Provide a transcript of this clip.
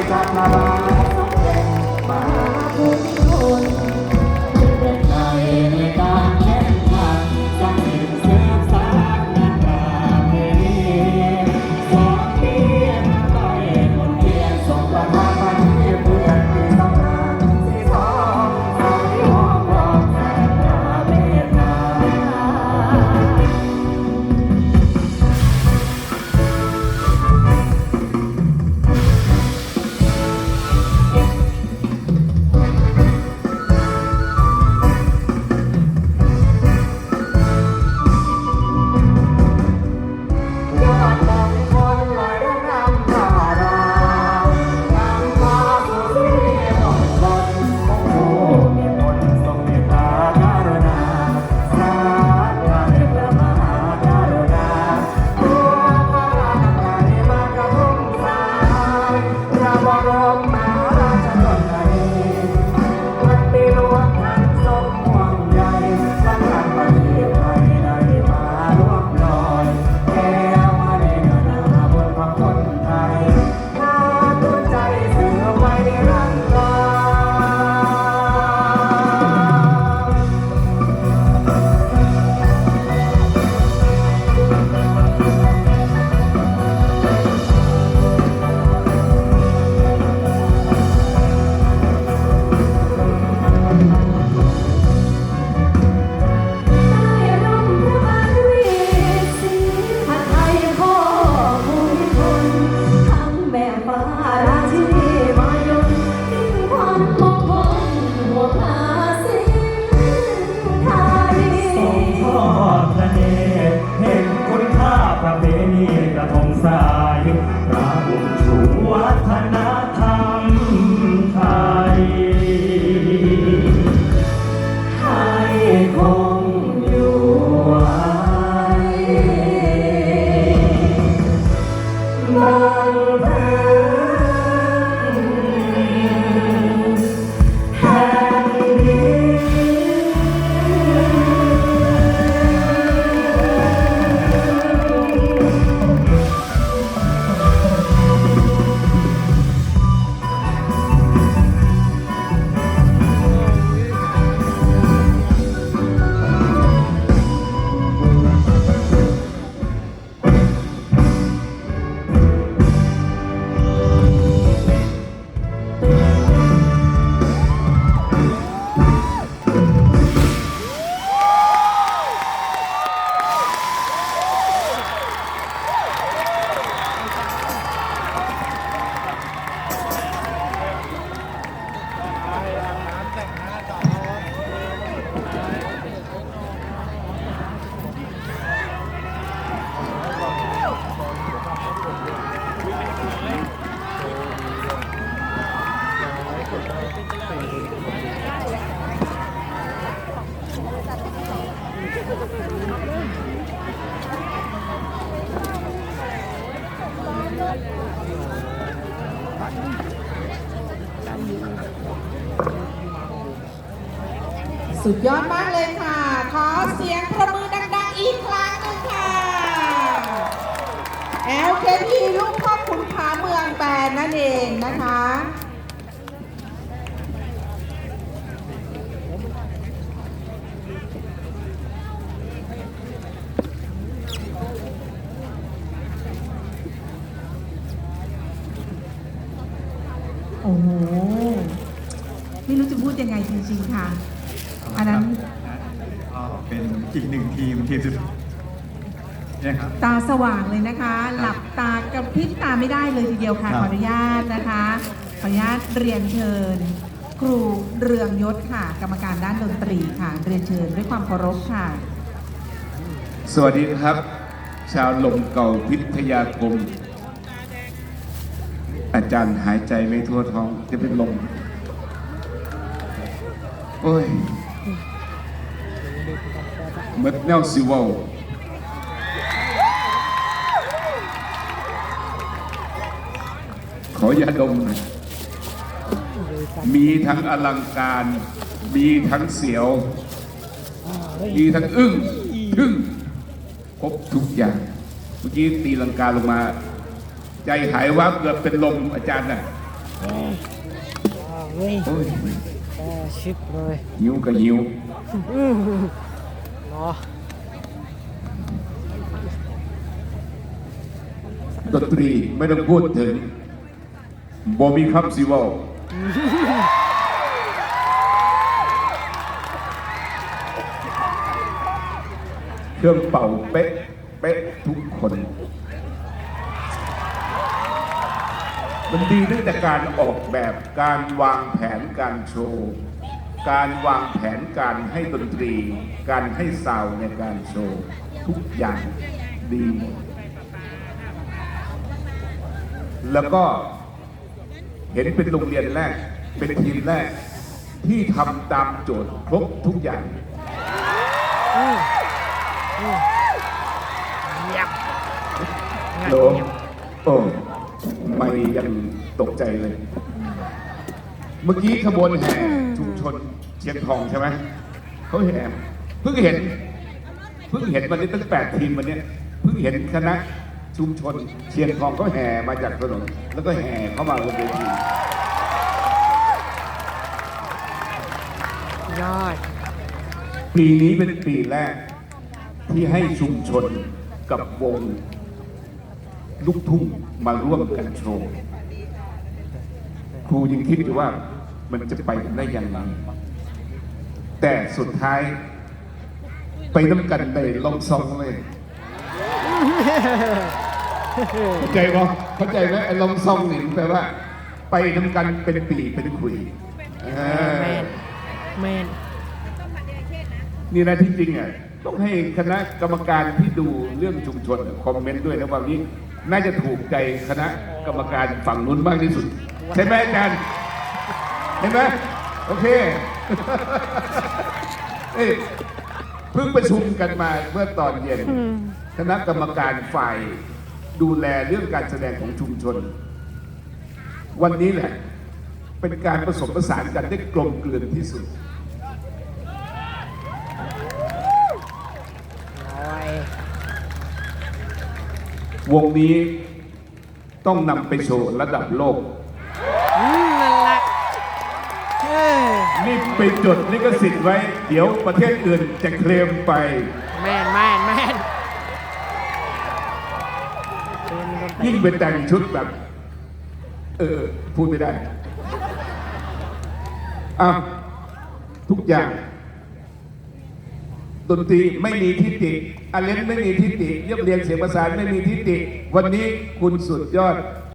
Jai Jai Baba. สุดยอดมากเลยค่ะ ขอเสียงประมือดังๆอีกครั้งหนึงค่ะ LKP ลูกพ่อขุนผาเมืองแปนนั่นเองนะคะโอ้โหไม่รู้จะพูดยังไงจริงๆค่ะ อันนั้น ก็เป็นอีกหนึ่งทีมทีมสุดเนี่ยครับ ตาสว่างเลยนะคะ หลับตากระพริบตาไม่ได้เลยทีเดียวค่ะ ครัขบออนุญาตนะคะ ขออนุญาตเรียนเชิญ ครูเรืองยศค่ะ กรรมการด้านดนตรีค่ะ เรียนเชิญด้วยความเคารพค่ะ สวัสดีครับ ชาวลมเก่าพิทยาคม อาจารย์หายใจไม่ทั่วท้องจะเป็นลม โอ้ย เมดแนวซิวลขอยาดมน่อยมีทั้งอลังการ มีทั้งเสียว มีทั้งอึ้งทึ่งครบทุกอย่าง เมื่อกี้ตีลังกาลงมา ใจหายวับเกือบเป็นลมอาจารย์น่ะอ้าวเว้ยโอ้ยชิปเลยหิวก็หิว ดนตรีไม่ต้องพูดถึงบอมีครับซิวลเครื่องเป่าเป๊ะ เป๊ะทุกคน มันดีตั้งแต่การออกแบบการวางแผนการโชว์ การวางแผนการให้ดนตรี การให้ซาวในการโชว์ทุกอย่างดีหมดแล้วก็เห็นเป็นโรงเรียนแรก เป็นทีมแรก ที่ทำตามโจทย์ครบทุกอย่างเงียบโลโอ้ไม่ยังตกใจเลย เมื่อกี้ขบวนแห่ชุม ชนเชียงทองใช่ไหมเขาแห่เพิ่งเห็นเพิ่งเห็นวันนี้ตั้งแปดทีมวันเนี้ยเพิ่งเห็นคณะชุมชนเชียงทองเขาแห่มาจากถนนแล้วก็แห่เข้ามาบนเวทียอดปีนี้เป็นปีแรก ที่ให้ชุมชนกับวงลูกทุ่งมาร่วมกันโชว์ครูยังคิดอยู่ว่า มันจะไปได้ยังไงแต่สุดท้าย ไปน้ำกันในลองซองเลยเข้าใจปะเข้าใจไหมไอ้ลองซองนี่แปลว่า ไปน้ำกันเป็นปีเป็นคุยเออแมนแมนนี่นะที่จริงอะต้องให้คณะกรรมการที่ดูเรื่องชุมชนคอมเมนต์ด้วยนะว่านี้น่าจะถูกใจคณะกรรมการฝั่งนู้นมากที่สุด ใช่ไหมอาจารย์ เห็นไหมโอเคเอ้ยเพิ่งประชุมกันมาเมื่อตอนเย็นคณะกรรมการฝ่ายดูแลเรื่องการแสดงของชุมชน วันนี้แหละ เป็นการผสมผสานกันได้กลมกลืนที่สุดโอ้ยวงนี้ต้องนำไปโชว์ระดับโลก ไปจดลิขสิทธิ์ไว้ เดี๋ยวประเทศอื่นจะเคลมไป แม่นแม่นแม่นเป็นคนยิ่งไปแต่งชุดแบบ เออ พูดไม่ได้อ้าวทุกอย่างดนตรีไม่มีทิฏฐิอาเลนไม่มีทิฏฐิเรียบเรียงเสียงประสานไม่มีทิฏฐิวันนี้คุณสุดยอด